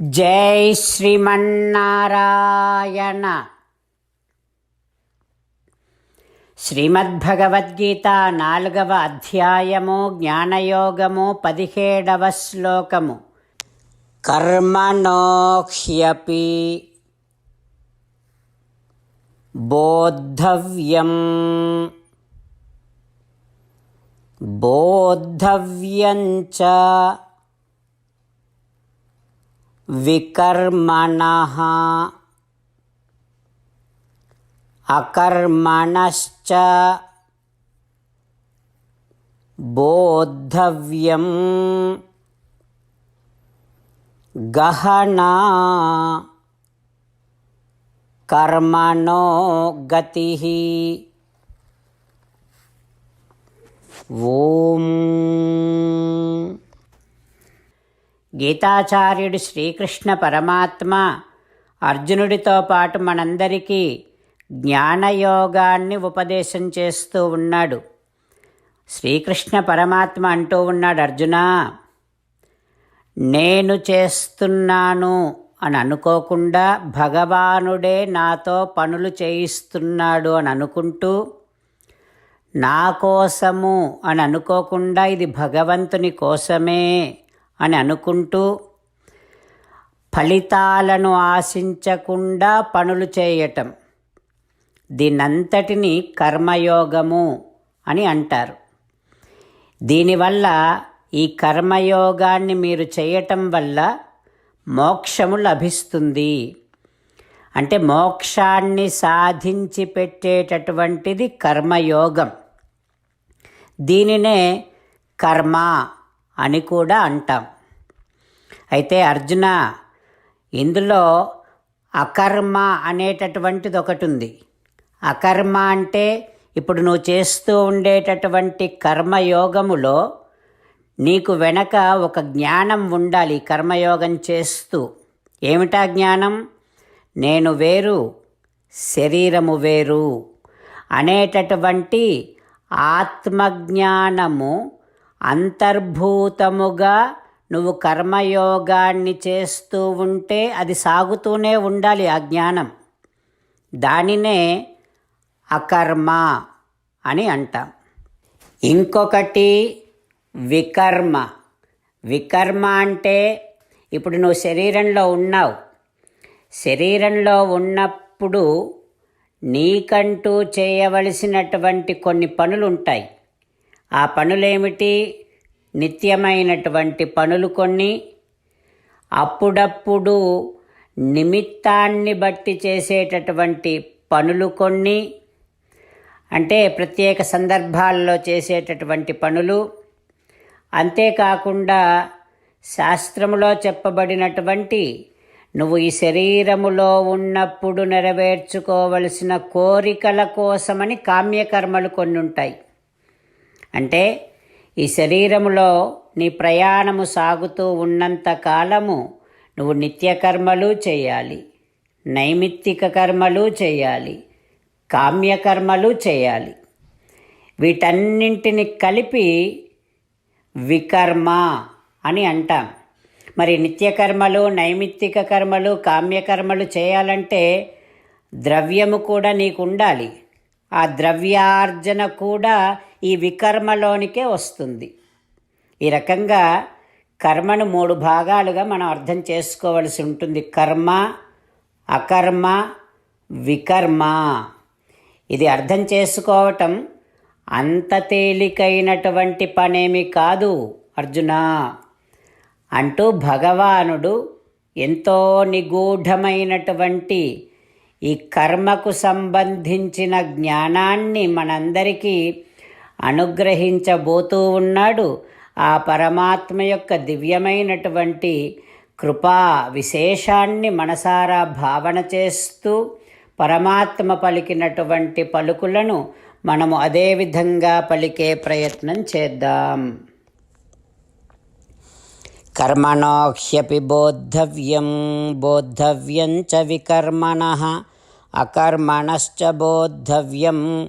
జై శ్రీమన్నారాయణ. శ్రీమద్భగవద్గీత నాలుగవ అధ్యాయము జ్ఞానయోగము పదిహేడవ శ్లోకము. కర్మణోహ్యపి బోద్ధవ్యం. బోద్ధవ్యం చ వికర్మణः అకర్మణశ్చ బోద్ధవ్యం గహనా కర్మణో గతి ఓం గీతాచార్యుడు శ్రీకృష్ణ పరమాత్మ అర్జునుడితో పాటు మనందరికీ జ్ఞానయోగాన్ని ఉపదేశం చేస్తూ ఉన్నాడు. శ్రీకృష్ణ పరమాత్మ అంటూ ఉన్నాడు అర్జున నేను చేస్తున్నాను అని అనుకోకుండా భగవానుడే నాతో పనులు చేయిస్తున్నాడు అని అనుకుంటూ నా కోసము అని అనుకోకుండా ఇది భగవంతుని కోసమే. అని అనుకుంటూ ఫలితాలను ఆశించకుండా పనులు చేయటం. దీనంతటిని కర్మయోగము అని అంటారు. దీనివల్ల ఈ కర్మయోగాన్ని మీరు చేయటం వల్ల మోక్షము లభిస్తుంది. అంటే మోక్షాన్ని సాధించి పెట్టేటటువంటిది కర్మయోగం. దీనినే కర్మ అని కూడా అంటాం. అయితే అర్జున ఇందులో అకర్మ అనేటటువంటిది ఒకటి ఉంది అకర్మ అంటే ఇప్పుడు నువ్వు చేస్తూ ఉండేటటువంటి కర్మయోగములో నీకు వెనక ఒక జ్ఞానం ఉండాలి కర్మయోగం చేస్తూ. ఏమిటా జ్ఞానం? నేను వేరు శరీరము వేరు అనేటటువంటి ఆత్మజ్ఞానము అంతర్భూతముగా నువ్వు కర్మయోగాన్ని చేస్తూ ఉంటే అది సాగుతూనే ఉండాలి ఆ జ్ఞానం. దానినే అకర్మ అని అంటాం. ఇంకొకటి వికర్మ. వికర్మ అంటే ఇప్పుడు నువ్వు శరీరంలో ఉన్నావు. శరీరంలో ఉన్నప్పుడు నీకంటూ చేయవలసినటువంటి కొన్ని పనులు ఉంటాయి ఆ పనులేమిటి? నిత్యమైనటువంటి పనులు కొన్ని. అప్పుడప్పుడు నిమిత్తాన్ని బట్టి చేసేటటువంటి పనులు కొన్ని. అంటే ప్రత్యేక సందర్భాల్లో చేసేటటువంటి పనులు. అంతేకాకుండా శాస్త్రములో చెప్పబడినటువంటి నువ్వు ఈ శరీరములో ఉన్నప్పుడు నెరవేర్చుకోవలసిన కోరికల కోసమని కామ్యకర్మలు కొన్ని ఉంటాయి అంటే ఈ శరీరములో నీ ప్రయాణము సాగుతూ ఉన్నంత కాలము నువ్వు నిత్యకర్మలు చేయాలి నైమిత్తిక కర్మలు చేయాలి కామ్యకర్మలు చేయాలి. వీటన్నింటిని కలిపి వికర్మ అని అంటాం. మరి నిత్యకర్మలు నైమిత్తిక కర్మలు కామ్యకర్మలు చేయాలంటే ద్రవ్యము కూడా నీకు ఉండాలి ఆ ద్రవ్యార్జన కూడా ఈ వికర్మలోనికే వస్తుంది. ఈ రకంగా కర్మను మూడు భాగాలుగా మనం అర్థం చేసుకోవలసి ఉంటుంది. కర్మ అకర్మ వికర్మ. ఇది అర్థం చేసుకోవటం అంత తేలికైనటువంటి పనేమి కాదు అర్జున. అంటూ భగవానుడు ఎంతో నిగూఢమైనటువంటి ఈ కర్మకు సంబంధించిన జ్ఞానాన్ని మనందరికీ అనుగ్రహించబోతూ ఉన్నాడు ఆ పరమాత్మ యొక్క దివ్యమైనటువంటి కృపా విశేషాన్ని మనసారా భావన చేస్తూ పరమాత్మ పలికినటువంటి పలుకులను మనము అదే విధంగా పలికే ప్రయత్నం చేద్దాం. కర్మణోహ్యపి బోద్ధవ్యం బోద్ధవ్యం చ వికర్మణ అకర్మణశ్చ బోద్ధవ్యం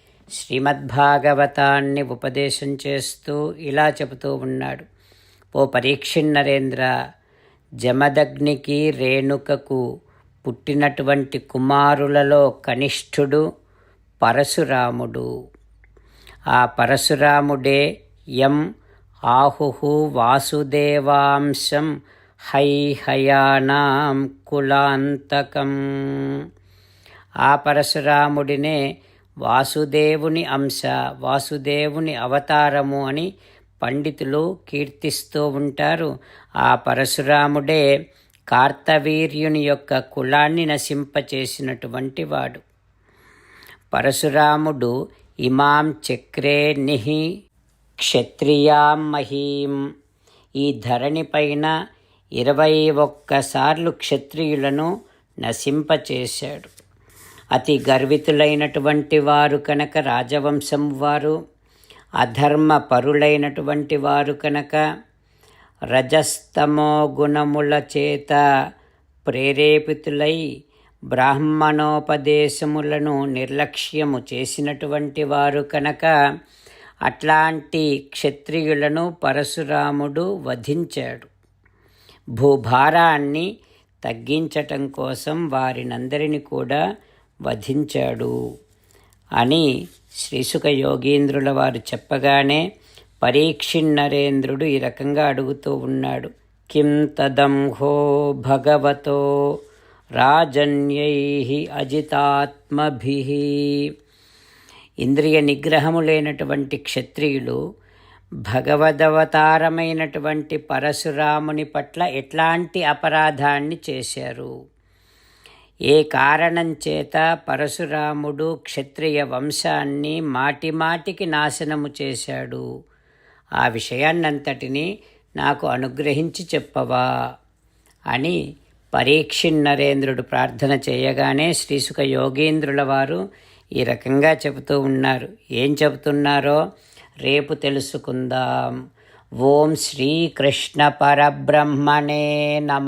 శ్రీమద్భాగవతాన్ని ఉపదేశం చేస్తూ ఇలా చెబుతూ ఉన్నాడు. ఓ పరీక్షిన్నరేంద్ర జమదగ్నికి రేణుకకు పుట్టినటువంటి కుమారులలో కనిష్ఠుడు పరశురాముడు. ఆ పరశురాముడే యం ఆహు వాసుదేవాంశం హైహయానాం కులాంతకం. ఆ పరశురాముడినే వాసుదేవుని అంశ వాసుదేవుని అవతారము అని పండితులు కీర్తిస్తూ ఉంటారు. ఆ పరశురాముడే కార్తవీర్యుని యొక్క కులాన్ని నశింపచేసినటువంటి వాడు. పరశురాముడు ఇమాం చక్రే నిహి క్షత్రియాం మహీం. ఈ ధరణిపైన ఇరవై ఒక్కసార్లు క్షత్రియులను నశింపచేశాడు. అతి గర్వితులైనటువంటి వారు కనుక రాజవంశం వారు అధర్మ పరులైనటువంటి వారు కనుక రజస్తమో గుణముల చేత ప్రేరేపితులై బ్రాహ్మణోపదేశములను నిర్లక్ష్యము చేసినటువంటి వారు కనుక అట్లాంటి క్షత్రియులను పరశురాముడు వధించాడు. భూభారాన్ని తగ్గించటం కోసం వారినందరిని కూడా వధించాడు అని శ్రీసుక యోగీంద్రుల వారు చెప్పగానే పరీక్షిన్నరేంద్రుడు ఈ రకంగా అడుగుతూ ఉన్నాడు. కిం తదంహో భగవతో రాజన్యై అజితాత్మభి. ఇంద్రియ నిగ్రహము లేనటువంటి క్షత్రియులు భగవదవతారమైనటువంటి పరశురాముని పట్ల ఎట్లాంటి అపరాధాన్ని చేశారు? ఏ కారణం చేత పరశురాముడు క్షత్రియ వంశాన్ని మాటిమాటికి నాశనము చేశాడు? ఆ విషయాన్నంతటినీ నాకు అనుగ్రహించి చెప్పవా? అని పరీక్షిన్నరేంద్రుడు ప్రార్థన చేయగానే శ్రీసుఖ యోగేంద్రుల వారు ఈ రకంగా చెబుతూ ఉన్నారు. ఏం చెబుతున్నారో రేపు తెలుసుకుందాం. ఓం శ్రీకృష్ణ పరబ్రహ్మణే నమ.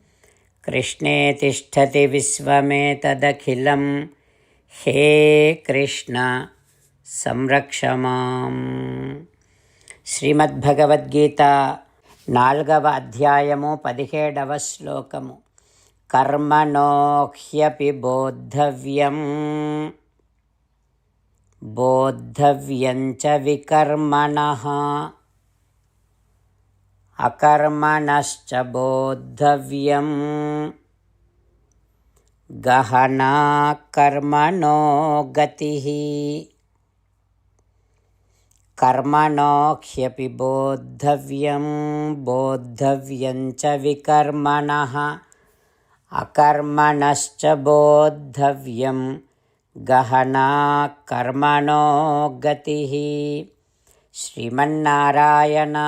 कृष्णे तिष्ठति विश्वमेतदखिलं हे कृष्ण సంరక్ష మాం శ్రీమద్భగవద్గీత నాలుగవ అధ్యాయము పదిహేడవ శ్లోకము కర్మణోహ్యపి బోద్ధవ్యం బోద్ధవ్యం చ వికర్మణ अकर्मणश्च बोद्धव्यम्। गहना कर्मणो गतिः। कर्मणो ह्यपि बोद्धव्यं बोद्धव्यं च विकर्मणः। अकर्मणश्च बोद्धव्यं गहना कर्मणो गतिः। श्रीमन्नारायणा।